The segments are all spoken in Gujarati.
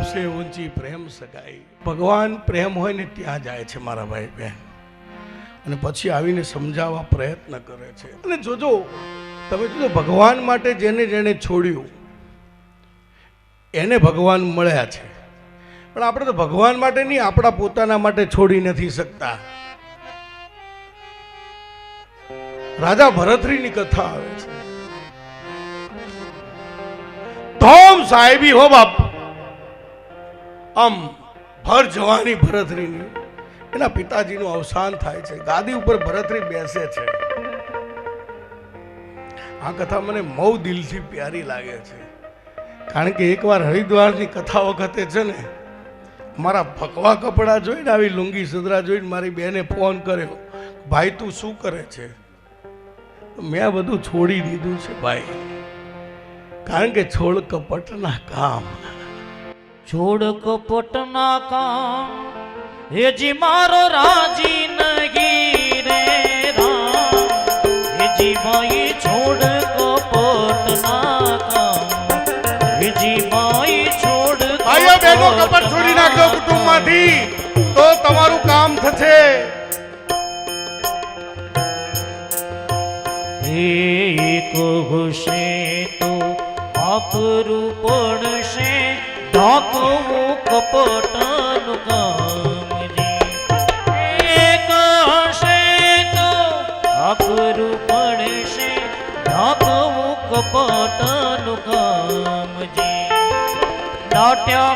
સબસે ઊંચી પ્રેમ સગાઈ. ભગવાન પ્રેમ હોય ને ત્યાં જાય છે મારા ભાઈ બહેન. અને પછી આવીને સમજાવવા પ્રયત્ન કરે છે. અને જોજો, તમે જોજો, ભગવાન માટે જેને જેને છોડ્યું, એને ભગવાન મળ્યા છે. પણ આપણે તો ભગવાન માટે નહીં, આપણા પોતાના માટે છોડી નથી શકતા. રાજા ભરતરીની કથા આવે છે. ધોમ સાહેબી હો બાપ આમ ભર જવાની ભરતરીની એના પિતાજીનું અવસાન થાય છે. ગાદી ઉપર ભરતરી બેસે છે. આ કથા મને બહુ દિલથી પ્યારી લાગે છે. કારણ કે એકવાર હરિદ્વારની કથા વખતે છે ને, મારા ફકવા કપડાં જોઈને આવી લુંગી સદરા જોઈને મારી બેને ફોન કર્યો, ભાઈ, તું શું કરે છે? મેં બધું છોડી દીધું છે, ભાઈ. કારણ કે છોડ કપટના કામ. છોડ કપટના કામ. હેજી મારો રાજી નગી રે રામ. હેજી માઈ છોડ કપટના કામ. હેજી માઈ છોડ આયો બેનો કપટ છોડી નાખજો કુટુંબમાંથી. તો તમારું કામ થશે. એક હશે તો આપરું પડશે ઢાંકવું કપટનું કામ રે એક હશે તો આપરું કામ જે. દાટ્યા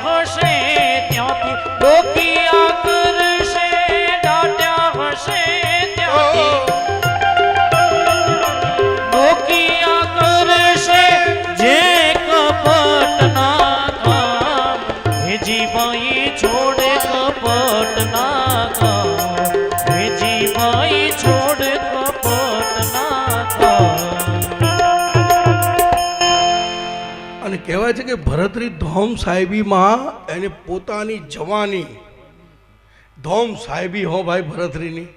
કહેવાય છે કે ભરતરી ધોમ સાહેબીમાં એને પોતાની જવાની ધોમ સાહેબી હો ભાઈ ભરતરીની.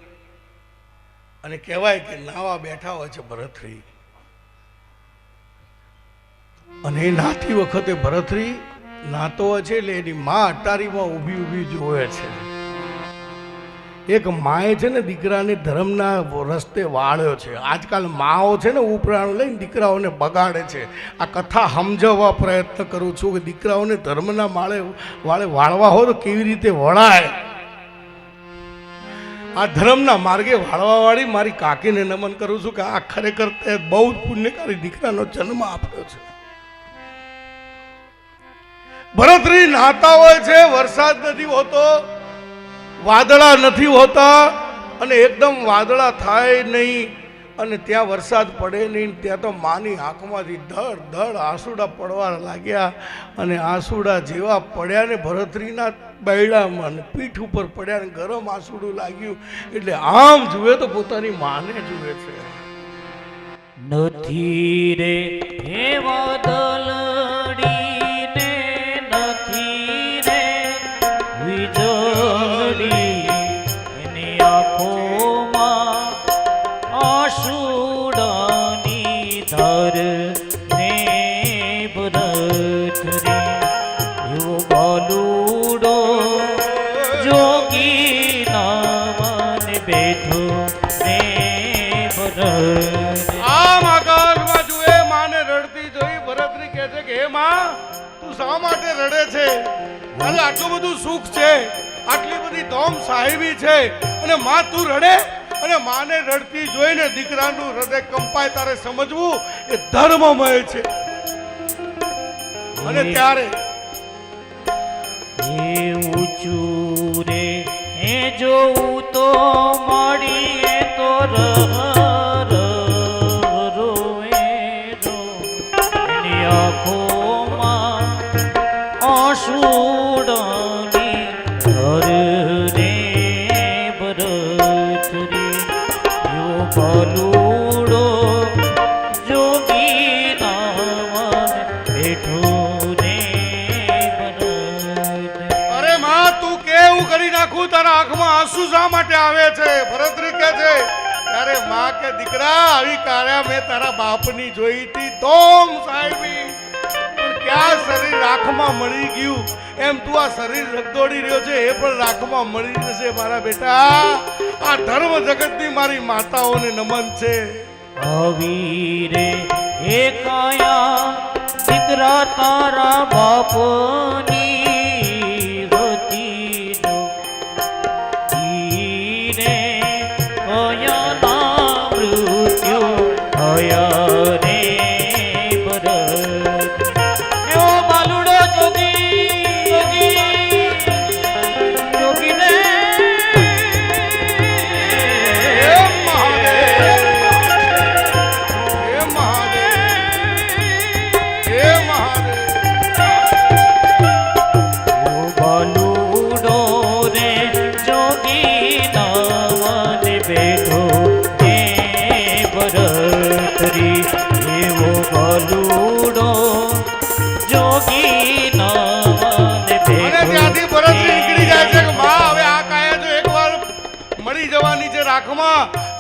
અને કહેવાય કે નાવા બેઠા હોય છે ભરતરી. અને એ નાતી વખતે ભરતરી નાતો હોય છે એટલે એની મા અટારીમાં ઊભી ઊભી જોવે છે. એક માએ છે ને દીકરાને ધર્મના રસ્તે વાળ્યો છે. આજકાલ માઓ છે ને ઉપરાણ લઈને દીકરાઓને બગાડે છે. આ કથા સમજાવવા પ્રયત્ન કરું છું કે દીકરાઓને ધર્મના માળે વાળે વાળવા હોય તો કેવી રીતે વળાય? આ ધર્મના માર્ગે વાળવા વાળી મારી કાકીને નમન કરું છું કે આ ખરેખર તે બહુ જ પુણ્યકારી દીકરાનો જન્મ આપ્યો છે. ભરતરી નાતા હોય છે, વરસાદ નથી હોતો. વાદળા નથી હોતા અને એકદમ વાદળા થાય નહીં અને ત્યાં વરસાદ પડે નહીં, ત્યાં તો માની આંખમાંથી ધડ ધડ આંસુડા પડવા લાગ્યા અને આંસુડા જેવા પડ્યા ને ભરતરીના બૈડામાં પીઠ ઉપર પડ્યા ને ગરમ આંસુડું લાગ્યું. એટલે આમ જુએ તો પોતાની માને જુએ છે. નથી રે હે વાદળડીને શા માટે રડે છે? અરે આટલું બધું સુખ છે? આટલી બધી ધોમ સાહેબી છે? અને માં તું રડે? અને માને રડતી જોઈને દીકરાનું હૃદય કંપાય તારે સમજવું? એ ધર્મમય છે. અને ત્યારે એ ઊંચું રે એ જોઉં તો મળીએ તો રહ બલુડો જોગી અરે માં, તું કેવું કરી નાખું? તારા આંખમાં આંસુ શા માટે આવે છે? ભરતરી કે છે ત્યારે માં કે દીકરા, આવી કાર્યા મેં તારા બાપની જોઈ હતી. તો સાહેબી. ક્યાં શરીર રાખમાં મળી ગયું? એમ તું આ શરીર રગદોડી રહ્યો છે, એ પણ રાખમાં મળી જશે, મારા બેટા. આ ધર્મ જગતની મારી માતાઓને નમન છે. આવી રે હે કાયા દીકરા તારા બાપની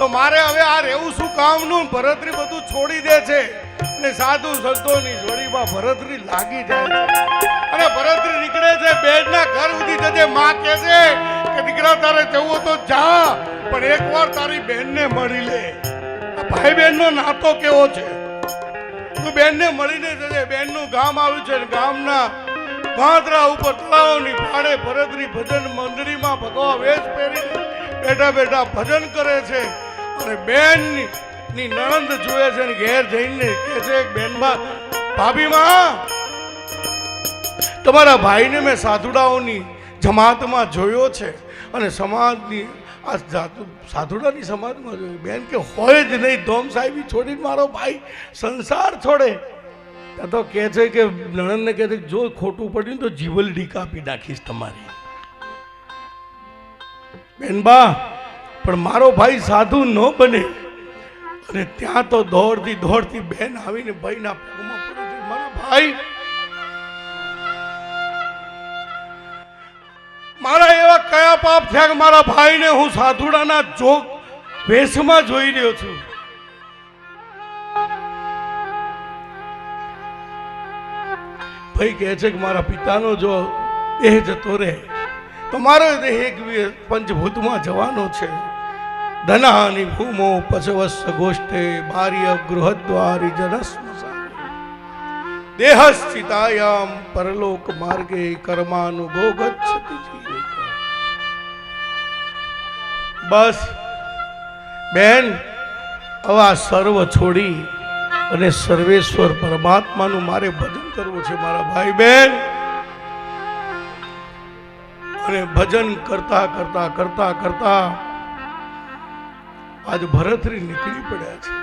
મારે હવે આ રહેવું શું કામનું? ભરતરી બધું છોડી દે છે. અને સાધુ સંતોની જોડીમાં ભરતરી લાગી જાય અને ભરતરી નીકળે છે, બેડના ઘર સુધી જજે. માં કહે છે કે, દીકરા, તારે જવું તો જા, પણ એકવાર તારી બેનને મળી લે. ભાઈ બહેનનો નાતો કેવો છે? તું બેનને મળીને જજે. બેનનું ગામ આવ્યું છે ગામના ભાદરા ઉપર, તળાવની પાડે ભરતરી ભજન મંડળીમાં ભગવા વેશ પહેરીને બેઠા બેઠા ભજન કરે છે. અને બેનની નણંદ જુએ છે ને ઘેર જઈને કહે છે બેનમાં ભાભીમાં તમારા ભાઈને મેં સાધુડાઓની જમાતમાં જોયો છે અને સમાજની, આ સાધુડાની સમાજમાં જોયું બેન કે, હોય જ નહીં, ધોમ સાહેબી છોડીને મારો ભાઈ સંસાર છોડે. ત્યાં તો કહે છે કે, નણંદને કહે છે કે જો ખોટું પડ્યું તો જીવલ ડી કાપી નાખીશ તમારી. બેનબા પણ મારો ભાઈ સાધુ ન બને. અને ત્યાં તો દોડતી દોડતી બેન આવીને ભાઈના પગમાં પડી મારા ભાઈ, મારા એવા કયા પાપ થયા કે મારા ભાઈને હું સાધુડાના જોગ વેશમાં જોઈ રહ્યો છું. ભાઈ કહે છે કે મારા પિતાનો જો દેહ જતો રહે, તો મારો દેહ એક પંચભૂતમાં જવાનો છે. ધનાની ભૂમો પશવસ્સ ગોષ્ઠે બાર્ય ગૃહદ્વારી જનસ્મશાને દેહશ્ચિતાયામ પરલોક માર્ગે કર્માનુભોગ બસ બેન હવે આ સર્વ છોડી અને સર્વેશ્વર પરમાત્માનું મારે ભજન કરવું છે મારા ભાઈ બેન અને ભજન કરતા કરતા કરતા કરતા આજ ભરતરી નીકળી પડ્યા છે.